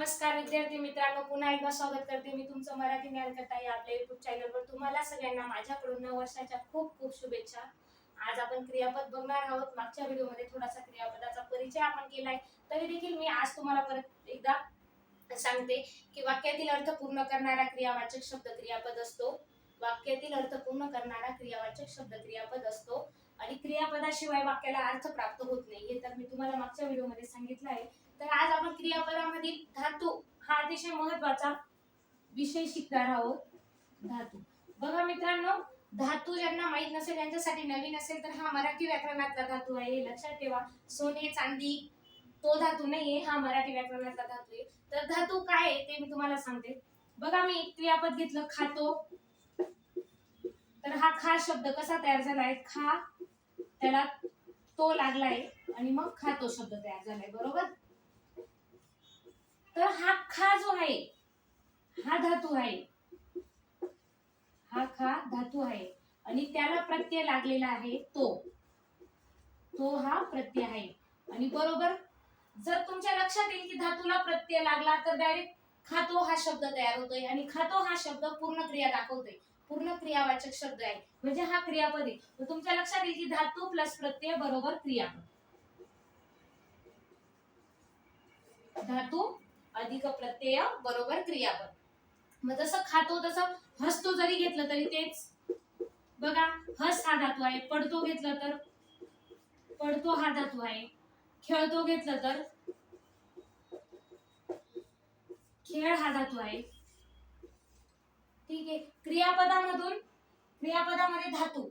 नमस्कार विद्यार्थी मित्रांनो पुन्हा एकदा स्वागत करते मी तुमचं मराठी ज्ञान कथा या आपल्या युट्यूब चॅनलवर तुम्हाला सगळ्यांना माझ्याकडून नव वर्षाच्या खूप खूप शुभेच्छा. आज आपण क्रियापद बघणार आहोत. मागच्या व्हिडिओमध्ये थोडासा क्रियापदाचा परिचय आपण केलाय. तरी देखील मी आज तुम्हाला परत एकदा सांगते की वाक्यातील अर्थ पूर्ण करणारा क्रियावाचक शब्द क्रियापद असतो. वाक्यातील अर्थ पूर्ण करणारा क्रियावाचक शब्द क्रियापद असतो. आणि क्रियापदाशिवाय वाक्याला अर्थ प्राप्त होत नाही हे तर मी तुम्हाला मागच्या व्हिडिओमध्ये सांगितलं आहे. क्रियापदामधील धातू हा अतिशय महत्त्वाचा विषय शिकणार आहोत. धातू. बघा मित्रांनो धातू ज्यांना माहीत नसेल त्यांच्यासाठी नवीन असेल तर हा मराठी व्याकरणातला धातू आहे. लक्षात ठेवा सोने चांदी तो धातू नाहीये हा मराठी व्याकरणातला धातू आहे. तर धातू काय आहे ते मी तुम्हाला सांगते. बघा मी एक क्रियापद घेतलं खातो. तर हा खा शब्द कसा तयार झालाय? खा त्याला तो लागलाय आणि मग खातो शब्द तयार झालाय. बरोबर? तर हा खा जो आहे हा धातू आहे. हा खा धातू आहे. आणि त्याला प्रत्यय लागलेला आहे तो. तो हा प्रत्यय आहे. आणि बरोबर जर तुमच्या लक्षात येईल की धातूला प्रत्यय लागला तर डायरेक्ट खातो हा शब्द तयार होतोय. आणि खातो हा शब्द पूर्ण क्रिया दाखवतोय. पूर्ण क्रियावाचक शब्द आहे. म्हणजे हा क्रियापद आहे. तुमच्या लक्षात येईल की धातू प्लस प्रत्यय बरोबर क्रियापद. धातू अधिक प्रत्यय बरोबर क्रियापद. मग जसं खातो तसं हसतो जरी घेतलं तरी तेच. बघा हस हा धातू आहे पडतो घेतलं तर? पडतो हा धातू आहे. खेळतो घेतलं तर? खेळ हा धातू आहे. ठीक आहे. क्रियापदामधून क्रियापदामध्ये धातू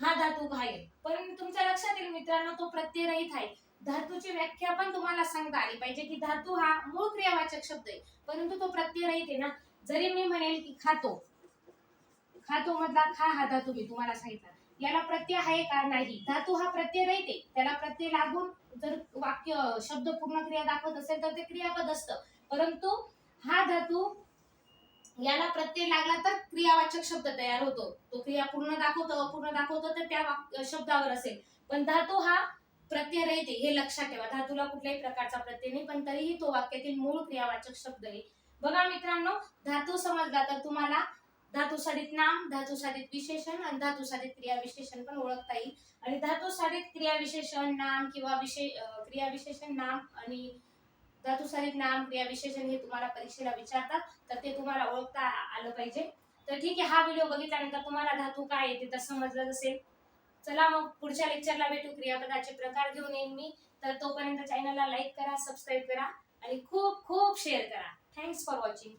हा धातू आहे पण तुमच्या लक्षात येईल मित्रांनो तो प्रत्ययरहित आहे. धातूची व्याख्या पण तुम्हाला सांगता आली पाहिजे की धातू हा मूळ क्रियावाचक शब्द आहे. परंतु तो प्रत्ययरहित आहे ना. जरी मी म्हणेल की खातो. खातो मधला खा हा धातू मी तुम्हाला सांगितला. याला प्रत्यय आहे का नाही? धातू हा प्रत्यय राहिते त्याला प्रत्यय लागून जर वाक्य शब्द पूर्ण क्रिया दाखवत असेल तर ते क्रियापद असतं. परंतु हा धातू याला प्रत्यय लागला तर क्रियावाचक शब्द तयार होतो. तो क्रिया पूर्ण दाखवतो अपूर्ण दाखवतो तर त्या शब्दावर असेल. पण धातू हा प्रत्यय रहित हे लक्षात ठेवा. धातूला कुठल्याही प्रकारचा प्रत्यय नाही पण तरीही तो वाक्यातील मूळ क्रियावाचक शब्द आहे. बघा मित्रांनो धातू समजला तर तुम्हाला धातू साधित नाम धातू साधित विशेषण आणि धातू साधित क्रिया विशेषण पण ओळखता येईल. आणि धातू साधित क्रिया विशेषण नाम किंवा विशेष अं, क्रिया विशेषण नाम आणि धातू साधित नाम क्रिया विशेषण हे तुम्हाला परीक्षेला विचारतात तर ते तुम्हाला ओळखता आलं पाहिजे. तर ठीक आहे हा व्हिडिओ बघितल्यानंतर तुम्हाला धातू काय येते तर समजलं असेल. चला मग पुढच्या लेक्चरला भेटू. क्रियापदाचे प्रकार घेऊन येईन मी. तर तोपर्यंत चॅनलला लाईक करा सबस्क्राईब करा आणि खूप खूप शेअर करा. Thanks for watching